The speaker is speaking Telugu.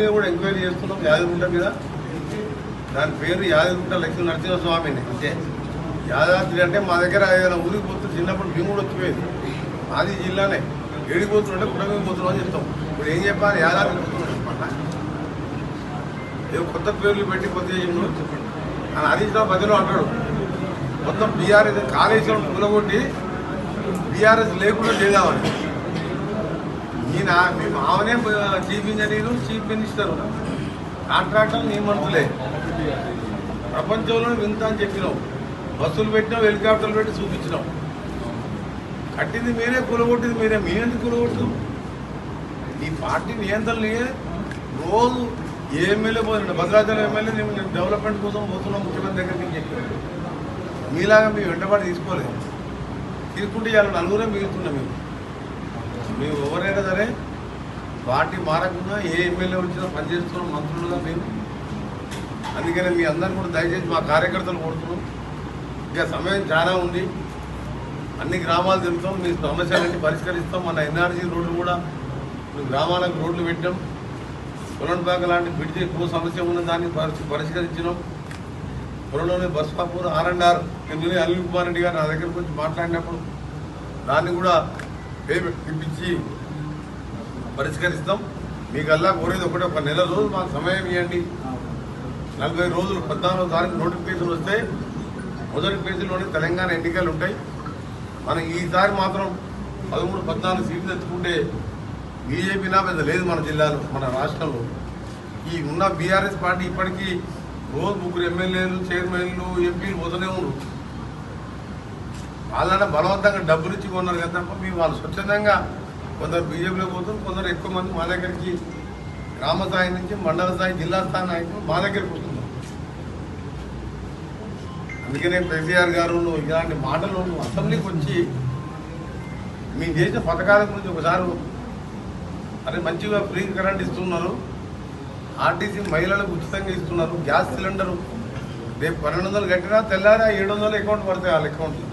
కూడా ఎంక్వైరీ చేస్తున్నాం యాదగిరిగుట్ట మీద. దాని పేరు యాదగుంట లక్ష్మీ నరసింహస్వామిని అంతే. యాదాద్రి అంటే మా దగ్గర ఏదైనా ఊరికి చిన్నప్పుడు మేము కూడా వచ్చిపోయేది. మాది జిల్లానే. ఏడికి పోతుంటే కుటుంబం పోతున్నాం అని చెప్తాం. ఇప్పుడు ఏం చెప్పాలి? యాదాద్రి పోతున్నాం ఏదో కొత్త పేర్లు పెట్టి కొత్త చెప్పండి. అని హరీష్ బదిలో మధ్యలో అంటాడు. మొత్తం బీఆర్ఎస్ కాళేశ్వరం కూలగొట్టి బీఆర్ఎస్ లేకుండా చేద్దామని ఈయన మీ మామనే chief engineer chief minister. Contractor నీ మనుషులే. ప్రపంచంలో వింత అని చెప్పినావు బస్సులు పెట్టినావు హెలికాప్టర్లు పెట్టి చూపించినావు కట్టింది మీరే కూలగొట్టింది మీరే. మీ ఎందుకు కూలగొట్టు ఈ పార్టీ నియంత్రణ రోజు ఏ ఎమ్మెల్యే పోతున్నాడు భద్రాచలం ఎమ్మెల్యే నేను డెవలప్మెంట్ కోసం పోతున్నాం ముఖ్యమంత్రి దగ్గరికి అని చెప్పారు మీలాగా మీ వెంటబడి తీసుకోలేదు. తీసుకుంటే ఇవాళ నలుగురే మిగులుతున్నాం మేము. మేము ఎవరైనా సరే పార్టీ మారకుండా ఏ ఎమ్మెల్యే వచ్చినా పనిచేస్తున్నాం మంత్రులుగా మేము. అందుకనే మీ అందరిని కూడా దయచేసి మా కార్యకర్తలు కొడుతున్నాం ఇంకా సమయం చాలా ఉంది. అన్ని గ్రామాలు తిరుగుతాం మీ సమస్యలన్నీ పరిష్కరిస్తాం. మన ఎన్ఆర్జీ రోడ్లు కూడా గ్రామాలకు రోడ్లు పెట్టాం. పొలంపాక లాంటి బ్రిడ్జ్ ఎక్కువ సమస్య ఉన్న దాన్ని పరిష్- పరిష్కరించినాం. త్వరలోనే బస్పాపూర్ ఆర్ అండ్ ఆర్. ఎందుకు అనిల్ కుమార్ రెడ్డి గారు నా దగ్గరకు వచ్చి మాట్లాడినప్పుడు దాన్ని కూడా పేమెంట్ ఇప్పించి పరిష్కరిస్తాం. మీకు అల్లా కోరేది ఒకటి ఒక నెల రోజులు మాకు సమయం ఇవ్వండి. నలభై రోజులు పద్నాలుగో తారీఖు నోటిఫికేషన్ వస్తే మొదటి పేజీలోనే తెలంగాణ ఎన్నికలు ఉంటాయి. మనం ఈసారి మాత్రం పదమూడు పద్నాలుగు సీట్లు తెచ్చుకుంటే బీజేపీ నా పెద్ద లేదు మన జిల్లాలో మన రాష్ట్రంలో. ఈ ఉన్న బీఆర్ఎస్ పార్టీ ఇప్పటికీ రోజు ముగ్గురు ఎమ్మెల్యేలు చైర్మన్లు ఎంపీలు పోతూనే ఉన్నారు. వాళ్ళన్నా బలవంతంగా డబ్బులు ఇచ్చి కొన్నారు కదా తప్ప మేము వాళ్ళు స్వచ్ఛందంగా కొందరు బీజేపీలో పోతున్నారు కొందరు ఎక్కువ మంది మా దగ్గరికి గ్రామ స్థాయి నుంచి మండల స్థాయి జిల్లా స్థాయి నాయకులు మా దగ్గరికి వస్తున్నారు. అందుకనే కేసీఆర్ గారు నువ్వు ఇలాంటి మాటలు అసెంబ్లీకి వచ్చి మీ చేసిన పథకాల గురించి ఒకసారి అరే మంచిగా ఫ్రీ కరెంట్ ఇస్తున్నారు ఆర్టీసీ మహిళలకు ఉచితంగా ఇస్తున్నారు గ్యాస్ సిలిండరు రేపు పన్నెండు వందలు కట్టినా తెల్లారా ఏడు వందలు అకౌంట్ పడతాయి వాళ్ళ అకౌంట్లో.